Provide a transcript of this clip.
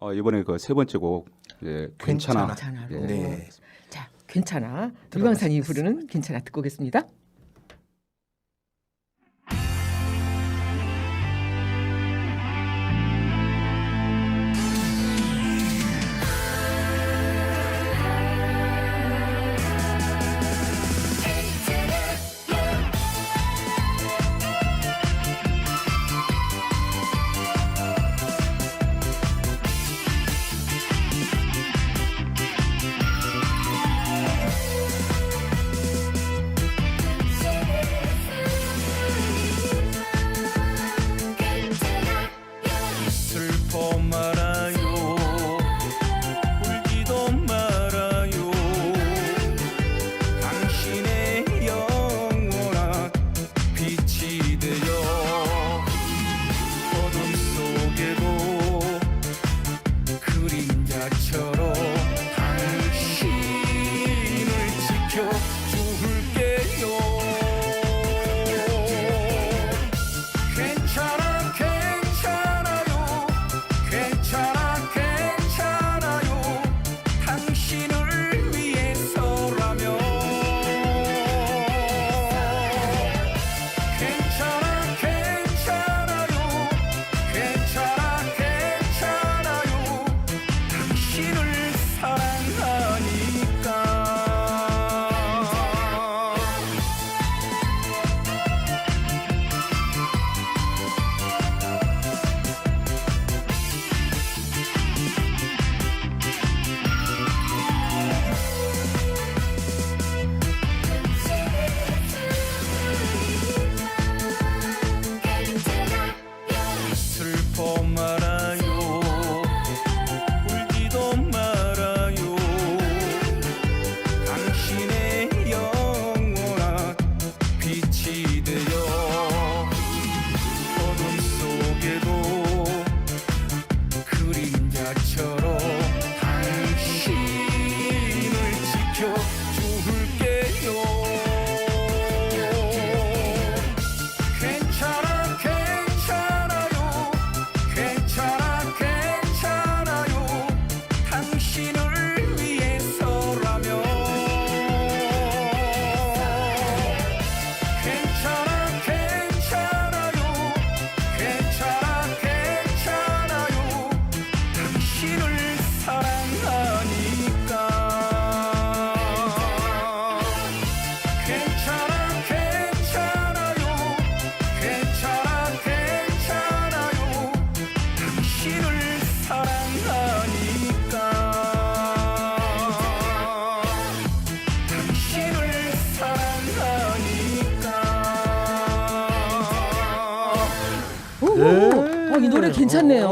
어, 이번에 그 세 번째 곡 예, 괜찮아. 괜찮아. 예. 네. 자, 괜찮아. 들어봤습니다. 유광산이 부르는 괜찮아 듣고 오겠습니다. So. 오, 네. 이 노래 괜찮네요.